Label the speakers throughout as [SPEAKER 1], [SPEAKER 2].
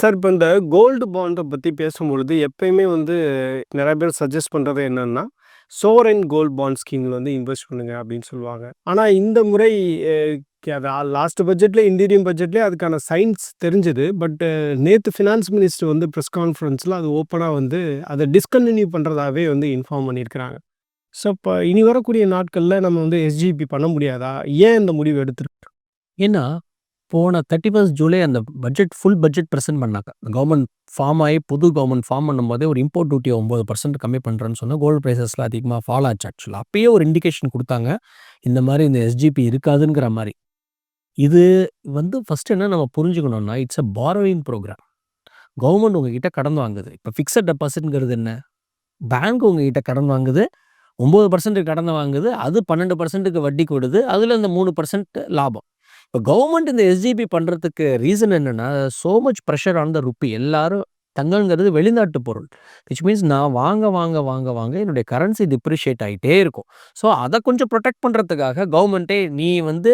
[SPEAKER 1] Sir இப்போ இந்த gold பாண்டை பற்றி பேசும்பொழுது எப்பயுமே வந்து நிறைய பேர் சஜஸ்ட் பண்ணுறது என்னன்னா சோரன் கோல்ட் பாண்ட் ஸ்கீமில் வந்து இன்வெஸ்ட் பண்ணுங்க அப்படின்னு சொல்லுவாங்க. ஆனால் இந்த முறை லாஸ்ட் பட்ஜெட்டில் இந்தியன் பட்ஜெட்லேயே அதுக்கான சயின்ஸ் தெரிஞ்சது. பட் நேற்று ஃபினான்ஸ் மினிஸ்டர் வந்து ப்ரெஸ் கான்ஃபரன்ஸில் அது ஓப்பனாக வந்து அதை டிஸ்கண்டினியூ பண்ணுறதாவே வந்து இன்ஃபார்ம் பண்ணியிருக்கிறாங்க. ஸோ இப்போ இனி வரக்கூடிய நாட்களில் நம்ம வந்து எஸ்ஜிபி பண்ண முடியாதா? ஏன் இந்த முடிவு எடுத்துருக்கு
[SPEAKER 2] ஏன்னா போன தேர்ட்டி ஃபர்ஸ்ட் ஜூலை அந்த பட்ஜெட் ஃபுல் பட்ஜெட் ப்ரெசென்ட் பண்ணாங்க. கவர்மெண்ட் ஃபார்ம் ஆகி புது கவர்மெண்ட் ஃபார்ம் பண்ணும்போதே ஒரு இம்போர்ட் டியூட்டி ஒம்பது பர்சன்ட் கம்மி பண்ணுறேன்னு சொன்னால் கோல்டு ப்ரைஸஸ்லாம் அதிகமாக ஃபால் ஆச்சு ஆக்சுவலாக அப்பயே ஒரு இண்டிகேஷன் கொடுத்தாங்க. இந்த மாதிரி இந்த எஸ்ஜிபி இருக்காதுங்கிற மாதிரி. இது வந்து ஃபஸ்ட்டு என்ன நம்ம புரிஞ்சுக்கணும்னா it's a borrowing programme government உங்ககிட்ட கடன் வாங்குது. இப்போ ஃபிக்ஸட் டெபாசிட்ங்கிறது என்ன? பேங்க் உங்ககிட்ட கடன் வாங்குது. ஒம்பது பர்சன்ட் கடன் வாங்குது. அது பன்னெண்டு பர்சன்ட்டுக்கு வட்டி கொடுது. அதில் இந்த மூணு பர்சன்ட் லாபம். இப்போ கவர்மெண்ட் இந்த எஸ்ஜிபி பண்ணுறதுக்கு ரீசன் என்னென்னா so much pressure on the rupee எல்லாரும் தங்கங்கிறது வெளிநாட்டு பொருள். விச் மீன்ஸ் நான் வாங்க வாங்க வாங்க வாங்க என்னுடைய கரன்சி டிப்ரிஷியேட் ஆகிட்டே இருக்கும். ஸோ அதை கொஞ்சம் ப்ரொடெக்ட் பண்ணுறதுக்காக கவர்மெண்ட்டே நீ வந்து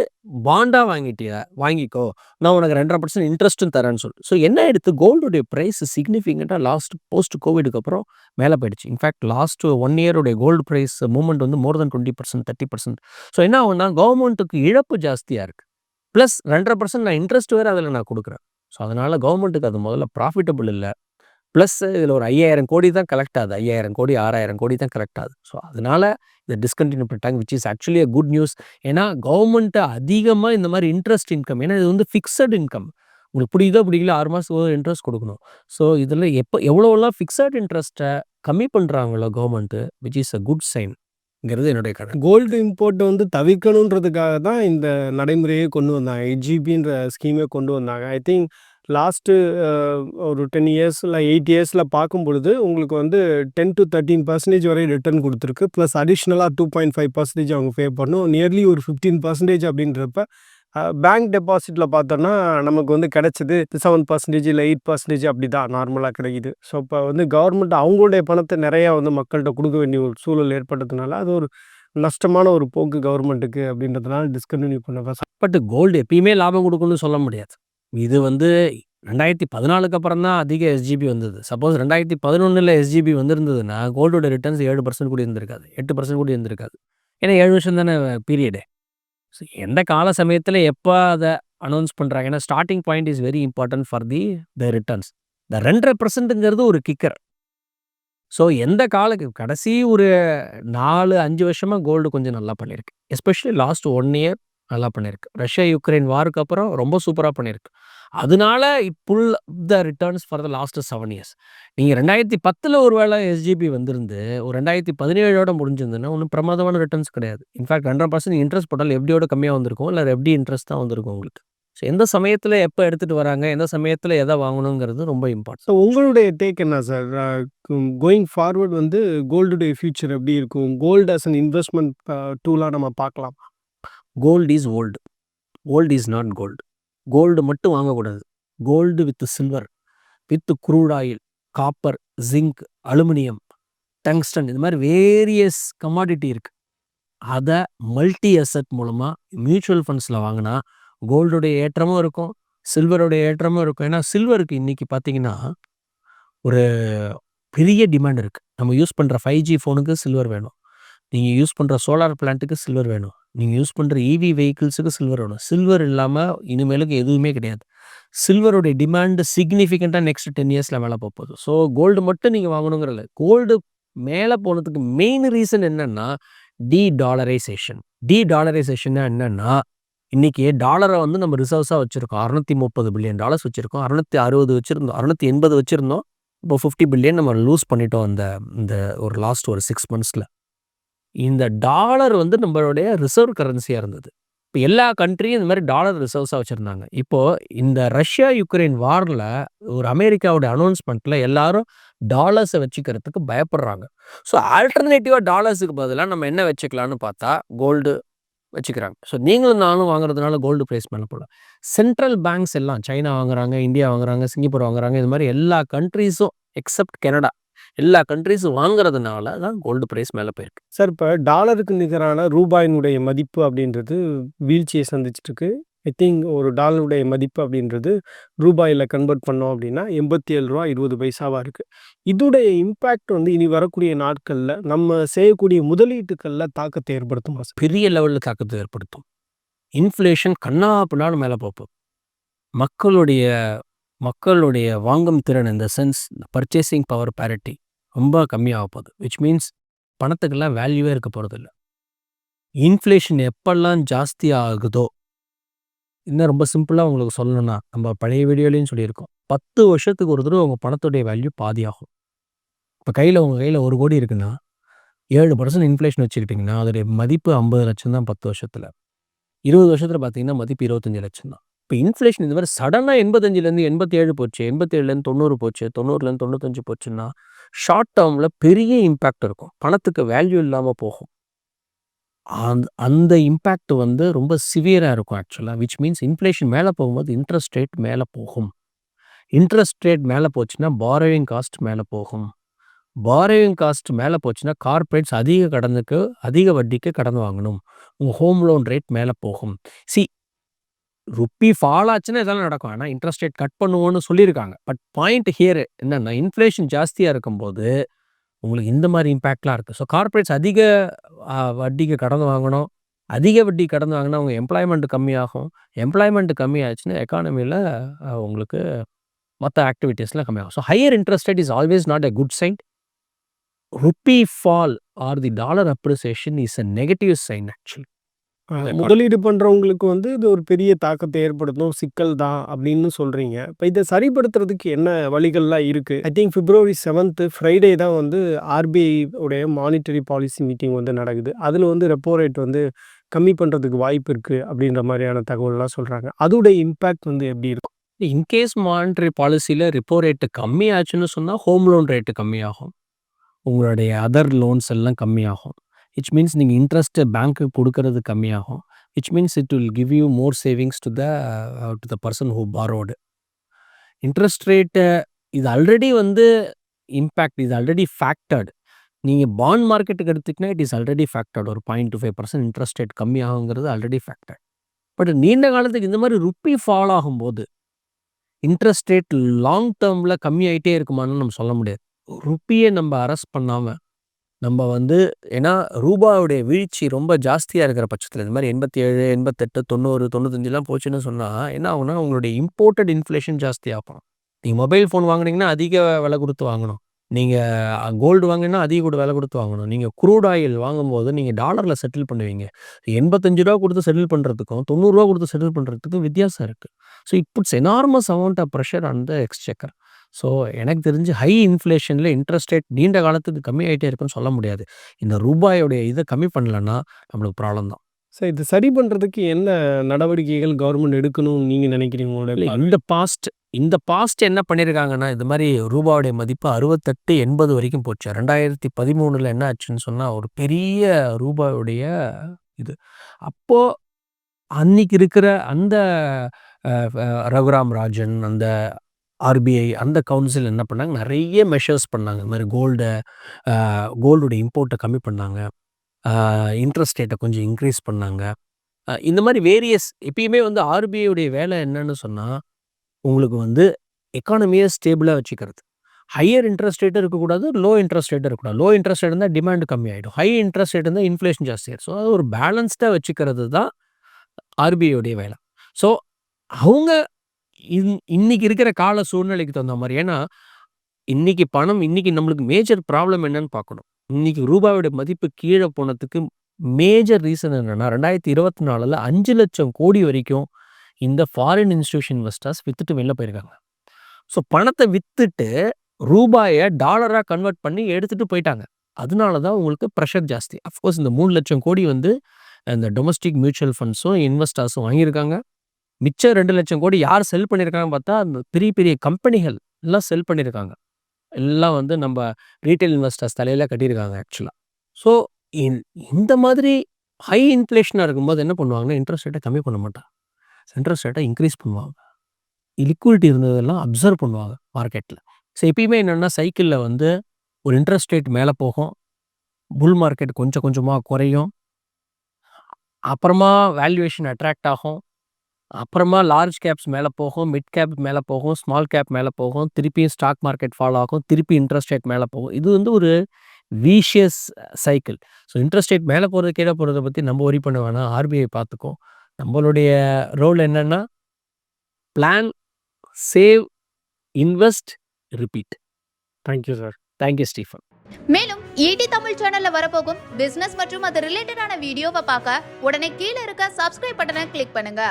[SPEAKER 2] பாண்டாக வாங்கிட்டியா வாங்கிக்கோ. நான் உனக்கு ரெண்டரை பர்சன்ட் இன்ட்ரெஸ்ட்டும் தரேன்னு சொல்லி. ஸோ என்ன எடுத்து கோல்டுடைய ப்ரைஸ் சிக்னிஃபிகண்ட்டாக லாஸ்ட் போஸ்ட் கோவிடுக்கு அப்புறம் மேலே போயிடுச்சு. இன்ஃபேக்ட் லாஸ்ட் ஒன் இயருடைய கோல்டு ப்ரைஸ் மூவ்மெண்ட் வந்து more than twenty percent thirty percent so என்ன ஆகுனா கவர்மெண்ட்டுக்கு இழப்பு ஜாஸ்தியாக இருக்குது ப்ளஸ் ரெண்டரை பர்சன்ட் நான் இன்ட்ரெஸ்ட் வேறு அதில் நான் கொடுக்குறேன். ஸோ அதனால் கவர்மெண்ட்டுக்கு அது முதல்ல ப்ராஃபிட்டபிள் இல்லை. ப்ளஸ் இதில் ஒரு ஐயாயிரம் கோடி தான் கலெக்ட் ஆகுது. ஐயாயிரம் கோடி ஆறாயிரம் கோடி தான் கலெக்ட் ஆகுது. ஸோ அதனால் இதை டிஸ்கண்டினியூ பண்ணிட்டாங்க which is actually a good news ஏன்னா கவர்மெண்ட்டு அதிகமாக இந்த மாதிரி இன்ட்ரெஸ்ட் இன்கம் ஏன்னா இது வந்து ஃபிக்ஸட் இன்கம் உங்களுக்கு பிடிக்குதோ பிடிக்கல ஆறு மாதத்துக்கு இன்ட்ரெஸ்ட் கொடுக்கணும். ஸோ இதில் எப்போ எவ்வளோலாம் ஃபிக்ஸட் இன்ட்ரெஸ்ட்டை கம்மி பண்ணுறாங்களோ government which is a good sign ங்கிறது என்னுடைய கடை
[SPEAKER 1] கோல்டு இம்போர்ட்டை வந்து தவிர்க்கணுன்றதுக்காக தான் இந்த நடைமுறையே கொண்டு வந்தாங்க. எயிட் ஸ்கீமே கொண்டு வந்தாங்க. ஐ திங்க் லாஸ்ட்டு ஒரு டென் இயர்ஸ் இல்லை எயிட் இயர்ஸில் பார்க்கும் பொழுது உங்களுக்கு வந்து டென் டு தேர்ட்டீன் பர்சன்டேஜ் வரை ரிட்டர்ன் கொடுத்துருக்கு. ப்ளஸ் அடிஷ்னலாக டூ பாயிண்ட் ஃபைவ் பர்சன்டேஜ் அவங்க பே பண்ணும் நியர்லி ஒரு ஃபிஃப்டீன் பர்சன்டேஜ் அப்படின்றப்ப பேங்க் டெபாசிட்டில் பார்த்தோன்னா நமக்கு வந்து கிடைச்சது செவன் பர்சன்டேஜ் இல்லை எயிட் பர்சன்டேஜ் அப்படி தான் நார்மலாக கிடைக்குது. ஸோ இப்போ வந்து கவர்மெண்ட் அவங்களுடைய பணத்தை நிறையா வந்து மக்கள்கிட்ட கொடுக்க வேண்டிய ஒரு சூழல் ஏற்பட்டதுனால அது ஒரு நஷ்டமான ஒரு போக்கு கவர்மெண்ட்டுக்கு அப்படின்றதுனால டிஸ்கண்டினியூ பண்ண
[SPEAKER 2] பட் கோல்டு எப்பயுமே லாபம் கொடுக்கும்னு சொல்ல முடியாது. இது வந்து ரெண்டாயிரத்தி பதினாலுக்கு அப்புறம் தான் அதிக எஸ்ஜிபி வந்தது. சப்போஸ் ரெண்டாயிரத்தி பதினொன்றில் எஸ்ஜிபி வந்திருந்ததுன்னா கோல்டோட ரிட்டர்ன்ஸ் ஏழு பர்சன்ட் கூட இருந்திருக்காது. எட்டு பர்சன்ட் கூட இருந்திருக்காது. ஏன்னா ஏழு வருஷம் தானே பீரியடு ஸோ எந்த கால சமயத்தில் எப்போ அதை அனௌன்ஸ் பண்ணுறாங்க ஏன்னா starting point is very important for the the returns இந்த ரெண்டரை பர்சன்ட்டுங்கிறது ஒரு கிக்கர் ஸோ எந்த காலக்கு கடைசி ஒரு நாலு அஞ்சு வருஷமாக கோல்டு கொஞ்சம் நல்லா பண்ணியிருக்கு. எஸ்பெஷலி லாஸ்ட் ஒன் இயர் நல்லா பண்ணியிருக்கு ரஷ்யா யுக்ரைன் வாருக்கு அப்புறம் ரொம்ப சூப்பராக பண்ணியிருக்கு அதனால pull the returns for the last seven years. நீங்கள் ரெண்டாயிரத்தி பத்தில் ஒரு வேளை எஸ்ஜிபி வந்திருந்து ஒரு ரெண்டாயிரத்தி பதினேழோட முடிஞ்சிருந்துன்னா ஒன்றும் பிரமாதமான ரிட்டர்ன்ஸ் கிடையாது. இன்ஃபேக்ட் ஹண்ட்ரட் பர்சன்ட் இன்ட்ரெஸ்ட் போட்டால் எப்படியோட கம்மியாக வந்திருக்கும் இல்லை எப்படி இன்ட்ரெஸ்ட் தான் வந்திருக்கும் உங்களுக்கு. ஸோ எந்த சமயத்தில் எப்போ எடுத்துகிட்டு வராங்க எந்த சமயத்தில் எதை வாங்கணுங்கிறது ரொம்ப இம்பார்ட்டன்ட்
[SPEAKER 1] ஸோ உங்களுடைய டேக் என்ன சார் கோயிங் ஃபார்வர்ட் வந்து கோல்டுடைய ஃபியூச்சர் எப்படி இருக்கும்? கோல்டு அஸ் அன் இன்வெஸ்ட்மெண்ட் டூலாக நம்ம பார்க்கலாம்?
[SPEAKER 2] Gold is old old is not gold gold மட்டும் வாங்கக்கூடாது. Gold with silver with crude oil copper zinc aluminium tungsten இது மாதிரி வேரியஸ் கமாடிட்டி இருக்குது அதை மல்டி அசட் மூலமாக மியூச்சுவல் ஃபண்ட்ஸில் வாங்கினா கோல்டுடைய ஏற்றமும் இருக்கும் சில்வருடைய ஏற்றமும் இருக்கும். ஏன்னா சில்வருக்கு இன்றைக்கி பார்த்தீங்கன்னா ஒரு பெரிய டிமாண்ட் இருக்குது நம்ம யூஸ் பண்ணுற ஃபைவ் ஜி ஃபோனுக்கு சில்வர் வேணும். நீங்கள் யூஸ் பண்ணுற சோலார் பிளான்ட்டுக்கு சில்வர் வேணும். நீங்கள் யூஸ் பண்ணுற இவி வெஹிக்கிள்ஸுக்கு சில்வர் வேணும். சில்வர் இல்லாமல் இனிமேலுக்கு எதுவுமே கிடையாது. சில்வருடைய டிமாண்டு சிக்னிஃபிகண்ட்டாக நெக்ஸ்ட் டென் இயர்ஸில் மேலே போகுது. ஸோ கோல்டு மட்டும் நீங்கள் வாங்கணுங்கிறல. கோல்டு மேலே போனதுக்கு மெயின் ரீசன் என்னென்னா டி டாலரைசேஷன் டி டாலரைசேஷன் என்னென்னா இன்றைக்கி டாலரை வந்து நம்ம ரிசர்வ்ஸாக வச்சுருக்கோம். அறுநூத்தி முப்பது பில்லியன் டாலர்ஸ் வச்சுருக்கோம். அறுநூத்தி அறுபது வச்சுருந்தோம். அறுநூத்தி எண்பது வச்சுருந்தோம். இப்போ ஃபிஃப்டி பில்லியன் நம்ம லூஸ் பண்ணிட்டோம் அந்த இந்த ஒரு லாஸ்ட் ஒரு சிக்ஸ் மந்த்ஸில் இந்த டாலர் வந்து நம்மளுடைய ரிசர்வ் கரன்சியாக இருந்தது. இப்போ எல்லா கண்ட்ரியும் இந்த மாதிரி டாலர் ரிசர்வ்ஸாக வச்சுருந்தாங்க. இப்போது இந்த ரஷ்யா யுக்ரைன் வாரில் ஒரு அமெரிக்காவோட அனௌன்ஸ்மெண்ட்டில் எல்லாரும் டாலர்ஸை வச்சுக்கிறதுக்கு பயப்படுறாங்க. ஸோ ஆல்டர்னேட்டிவாக டாலர்ஸுக்கு பதிலாக நம்ம என்ன வச்சுக்கலான்னு பார்த்தா கோல்டு வச்சுக்கிறாங்க. ஸோ நீங்களும் நானும் வாங்குறதுனால கோல்டு ப்ரைஸ் மேலே போடலாம். சென்ட்ரல் பேங்க்ஸ் எல்லாம் சைனா வாங்குறாங்க இந்தியா வாங்குறாங்க சிங்கப்பூர் வாங்குறாங்க இது மாதிரி எல்லா கண்ட்ரீஸும் எக்ஸப்ட் கனடா. எல்லா கண்ட்ரிஸும் வாங்குறதுனால தான் கோல்டு ப்ரைஸ் மேலே போயிருக்கு
[SPEAKER 1] சார் இப்போ டாலருக்கு நிகரான ரூபாயினுடைய மதிப்பு அப்படின்றது வீழ்ச்சியை சந்திச்சிட்டு இருக்கு ஐ திங்க் ஒரு டாலருடைய மதிப்பு அப்படின்றது ரூபாயில கன்வெர்ட் பண்ணோம் அப்படின்னா ரூ. 87 பைசாவா இருக்கு. இதுடைய இம்பேக்ட் வந்து இனி வரக்கூடிய நாட்கள்ல நம்ம செய்யக்கூடிய முதலீட்டுக்கள்ல தாக்கத்தை ஏற்படுத்துமா?
[SPEAKER 2] பெரிய லெவல்ல தாக்கத்தை ஏற்படுத்தும். இன்ஃப்ளேஷன் கன்னா பின்னான்னு மேல போகும். மக்களுடைய மக்களுடைய வாங்கும் திறன் in the sense purchasing power parity ரொம்ப கம்மியாக போகுது. விச் மீன்ஸ் பணத்துக்கெல்லாம் வேல்யூவே இருக்க போகிறதில்ல இன்ஃப்ளேஷன் எப்பெல்லாம் ஜாஸ்தி ஆகுதோ இன்னும் ரொம்ப சிம்பிளா உங்களுக்கு சொல்லணும்னா, நம்ம பழைய வீடியோலையும் சொல்லியிருக்கோம். 10 வருஷத்துக்கு ஒரு தடவை உங்கள் பணத்துடைய வேல்யூ பாதியாகும். இப்போ கையில் உங்கள் கையில் ஒரு கோடி இருக்குன்னா, ஏழு பர்சன்ட் இன்ஃப்ளேஷன் வச்சுக்கிட்டிங்கன்னா அதோடைய மதிப்பு 50,00,000 தான் 10 வருஷத்துல. இருபது வருஷத்தில் பார்த்தீங்கன்னா, மதிப்பு 25,00,000 தான். இப்போ இன்ஃப்ளேஷன் இந்த மாதிரி சடனாக எண்பத்தஞ்சிலேருந்து எண்பத்தி ஏழு போச்சு. 87லேருந்து 90 போச்சு. 90லேருந்து 95 போச்சுன்னா, ஷார்ட் டேர்மில் பெரிய இம்பேக்ட் இருக்கும். பணத்துக்கு வேல்யூ இல்லாமல் போகும். அந்த அந்த இம்பேக்ட் வந்து ரொம்ப சிவியராக இருக்கும் ஆக்சுவலாக விச் மீன்ஸ் இன்ஃப்ளேஷன் மேலே போகும்போது இன்ட்ரெஸ்ட் ரேட் மேலே போகும். இன்ட்ரெஸ்ட் ரேட் மேலே போச்சுன்னா, பாரோவிங் காஸ்ட் மேலே போகும். பாரோவிங் காஸ்ட் மேலே போச்சுன்னா, கார்ப்பரேட்ஸ் அதிக கடனுக்கு அதிக வட்டிக்கு கடன் வாங்கணும். உங்கள் ஹோம் லோன் ரேட் மேலே போகும். சி ருப்பி ஃபால் ஆச்சுன்னா இதெல்லாம் நடக்கும். ஆனால் இன்ட்ரெஸ்ட் ரேட் கட் பண்ணுவோன்னு சொல்லியிருக்காங்க. பட் பாயிண்ட் ஹியர் என்னென்னா இன்ஃப்ளேஷன் ஜாஸ்தியாக இருக்கும்போது, உங்களுக்கு இந்த மாதிரி இம்பேக்ட்லாம் இருக்குது ஸோ கார்ப்பரேட்ஸ் அதிக வட்டிக்கு கடன் வாங்கணும். அதிக வட்டி கடன் வாங்கினா உங்கள் எம்ப்ளாய்மெண்ட் கம்மியாகும். எம்ப்ளாய்மெண்ட் கம்மியாச்சுன்னா எக்கானமியில் உங்களுக்கு மத்த ஆக்டிவிட்டீஸ்லாம் கம்மியாகும். So higher interest rate is always not a good sign. Rupee fall or the dollar appreciation is a negative sign actually.
[SPEAKER 1] Uh முதலீடு பண்றவங்களுக்கு வந்து இது ஒரு பெரிய தாக்கத்தை ஏற்படுத்தும். சிக்கல் தான் அப்படின்னு சொல்றீங்க. இப்ப இத சரிப்படுத்துறதுக்கு என்ன வழிகள்லாம் இருக்கு? ஐ திங்க் பிப்ரவரி 7த் ஃப்ரைடே தான் வந்து ஆர்பிஐ உடைய மானிட்டரி பாலிசி மீட்டிங் வந்து நடக்குது. அதுல வந்து ரெப்போ ரேட் வந்து கம்மி பண்றதுக்கு வாய்ப்பு இருக்கு அப்படின்ற மாரியான தகவல்லாம் சொல்றாங்க. அதோடைய இம்பேக்ட் வந்து எப்படி இருக்கும்?
[SPEAKER 2] இன்கேஸ் மானிட்டரி பாலிசில ரெப்போ ரேட் கம்மியாச்சுன்னு சொன்னா, ஹோம் லோன் ரேட் கம்மியாகும். உங்களுடைய அதர் லோன்ஸ் எல்லாம் கம்மியாகும். இட்ஸ் மீன்ஸ் நீங்கள் இன்ட்ரெஸ்ட்டு பேங்க்குக்கு கொடுக்கறது கம்மியாகும். It's means it will give you more savings to the to the person who borrowed interest rate இது ஆல்ரெடி வந்து இம்பேக்ட் இது ஆல்ரெடி ஃபேக்டர்டு நீங்கள் பாண்ட் மார்க்கெட்டுக்கு எடுத்துக்கினா இட் இஸ் ஆல்ரெடி ஃபேக்டர்ட். ஒரு 0.25% இன்ட்ரெஸ்ட் ரேட் கம்மியாகுங்கிறது ஆல்ரெடி ஃபேக்டர்ட். பட் நீண்ட காலத்துக்கு இந்த மாதிரி ருப்பி ஃபால் ஆகும்போது, இன்ட்ரெஸ்ட் ரேட் லாங் டேர்மில் கம்மியாயிட்டே இருக்குமான்னு நம்ம சொல்ல முடியாது. ருப்பியை நம்ம அரெஸ்ட் பண்ணாமல் நம்ம வந்து ஏன்னா ரூபாவுடைய வீழ்ச்சி ரொம்ப ஜாஸ்தியாக இருக்கிற பட்சத்தில் இந்த மாதிரி எண்பத்தி ஏழு எண்பத்தெட்டு தொண்ணூறு தொண்ணூத்தஞ்சுலாம் போச்சுன்னு சொன்னால் என்ன ஆகும்னா, உங்களுடைய இம்போர்ட்டட் இன்ஃப்ளேஷன் ஜாஸ்தியாகும். நீங்கள் மொபைல் ஃபோன் வாங்குனீங்கன்னா, அதிக விலை கொடுத்து வாங்கணும். நீங்கள் கோல்டு வாங்கினா அதிக கூட விலை கொடுத்து வாங்கணும். நீங்கள் க்ரூட் ஆயில் வாங்கும்போது, நீங்கள் டாலரில் செட்டில் பண்ணுவீங்க. எண்பத்தஞ்சு ரூபா கொடுத்து செட்டில் பண்ணுறதுக்கும் தொண்ணூறுரூவா கொடுத்து செட்டில் பண்ணுறதுக்கும் வித்தியாசம் இருக்குது so it puts enormous amount of pressure on the exchequer. So எனக்கு தெரிஞ்சு ஹை இன்ஃப்ளேஷன்ல இன்ட்ரெஸ்ட் ரேட் நீண்ட காலத்துக்கு கம்மியாயிட்டே இருக்குன்னு சொல்ல முடியாது. இந்த ரூபாயோடைய இத கம்மி பண்ணலன்னா, நம்மளுக்கு ப்ராப்ளம் தான்.
[SPEAKER 1] சார் இது சரி பண்றதுக்கு என்ன நடவடிக்கைகள் கவர்மெண்ட் எடுக்கணும்னு நீங்க நினைக்கிறீங்க?
[SPEAKER 2] இந்த பாஸ்ட் இந்த பாஸ்ட் என்ன பண்ணியிருக்காங்கன்னா, இது மாரி ரூபாவுடைய மதிப்பு 68, 80 வரைக்கும் போச்சு. 2013ல என்ன ஆச்சுன்னு சொன்னா, ஒரு பெரிய ரூபாயுடைய இது. அப்போ அன்னைக்கு இருக்கிற அந்த ரகுராம் ராஜன், அந்த ஆர்பிஐ அந்த கவுன்சில் என்ன பண்ணாங்க, நிறைய மெஷர்ஸ் பண்ணாங்க. இந்த மாதிரி கோல்டை கோல்டுடைய இம்போர்ட்டை கம்மி பண்ணாங்க. இன்ட்ரெஸ்ட் ரேட்டை கொஞ்சம் இன்க்ரீஸ் பண்ணாங்க. இந்த மாதிரி வேரியஸ் எப்பயுமே வந்து ஆர்பிஐயுடைய வேலை என்னன்னு சொன்னால் உங்களுக்கு வந்து எக்கானமியை ஸ்டேபிளாக வச்சுக்கிறது. ஹையர் இன்ட்ரெஸ்ட் ரேட்டும் இருக்கக்கூடாது. லோ இன்ட்ரெஸ்ட் ரேட்டும் இருக்கக்கூடாது. லோ இன்ட்ரெஸ்ட் ரேட் இருந்தால் டிமாண்ட் கம்மியாயிடும். ஹை இன்ட்ரெஸ்ட் ரேட் இருந்தால் இன்ஃப்ளேஷன் ஜாஸ்தியாயிரும். ஸோ அது ஒரு பேலன்ஸ்டாக வச்சுக்கிறது தான் ஆர்பிஐயுடைய வேலை. ஸோ அவங்க இன் இன்னைக்கு இருக்கிற கால சூழ்நிலைக்கு தகுந்த மாதிரி ஏன்னா, இன்னைக்கு பணம் இன்னைக்கு நம்மளுக்கு மேஜர் ப்ராப்ளம் என்னன்னு பார்க்கணும். இன்னைக்கு ரூபாயோட மதிப்பு கீழே போனதுக்கு மேஜர் ரீசன் என்னன்னா, 2024ல 5,00,000 கோடி வரைக்கும் இந்த ஃபாரின் இன்ஸ்டியூஷன் இன்வெஸ்டர்ஸ் வித்துட்டு வெளில போயிருக்காங்க. ஸோ பணத்தை வித்துட்டு, ரூபாயை டாலராக கன்வெர்ட் பண்ணி எடுத்துகிட்டு போயிட்டாங்க. அதனால தான் உங்களுக்கு ப்ரெஷர் ஜாஸ்தி. அஃப்கோர்ஸ் இந்த மூணு லட்சம் கோடி வந்து இந்த டொமஸ்டிக் மியூச்சுவல் ஃபண்ட்ஸும், இன்வெஸ்டர்ஸும் வாங்கியிருக்காங்க. மிச்சம் 2,00,000 கோடி யார் செல் பண்ணியிருக்காங்கன்னு பார்த்தா, அந்த பெரிய பெரிய கம்பெனிகள் எல்லாம் செல் பண்ணியிருக்காங்க. எல்லாம் வந்து நம்ம ரீட்டெயில் இன்வெஸ்டர்ஸ் தலையில் கட்டியிருக்காங்க ஆக்சுவலாக ஸோ இந்த மாதிரி ஹை இன்ஃப்ளேஷனாக இருக்கும்போது என்ன பண்ணுவாங்கன்னா, இன்ட்ரெஸ்ட் ரேட்டை கம்மி பண்ண மாட்டாங்க. இன்ட்ரெஸ்ட் ரேட்டை இன்க்ரீஸ் பண்ணுவாங்க. லிக்விடிட்டி இருந்ததெல்லாம் அப்சர்வ் பண்ணுவாங்க மார்க்கெட்டில் ஸோ எப்பயுமே என்னென்னா சைக்கிளில் வந்து ஒரு இன்ட்ரெஸ்ட் ரேட் மேலே போகும். புல் மார்க்கெட் கொஞ்சம் கொஞ்சமாக குறையும். அப்புறமா வேல்யூவேஷன் அட்ராக்ட் ஆகும். அப்புறமா லார்ஜ் கேப்ஸ் மேலே போகும் மிட் கேப் மேலே போகும் ஸ்மால் கேப் மேலே போகும் திருப்பியும் ஸ்டாக் மார்க்கெட் ஃபாலோ ஆகும் திருப்பி இன்ட்ரெஸ்ட் ரேட் மேலே போகும். இது வந்து ஒரு vicious cycle so interest rate மேலே போகிறது கீழே போகிறத பற்றி நம்ம ஒரி பண்ண வேணாம். ஆர்பிஐ பார்த்துக்கும். நம்மளுடைய ரோல் என்னன்னா plan save invest repeat
[SPEAKER 1] thank you sir
[SPEAKER 2] thank you Stephen
[SPEAKER 3] மேலும் ஈடி தமிழ் சேனல்ல வரப்போகும் பிசினஸ் மற்றும் அது ரிலேட்டடான வீடியோவை பார்க்க உடனே கீழே இருக்க சப்ஸ்கிரைப் பட்டனை கிளிக் பண்ணுங்க.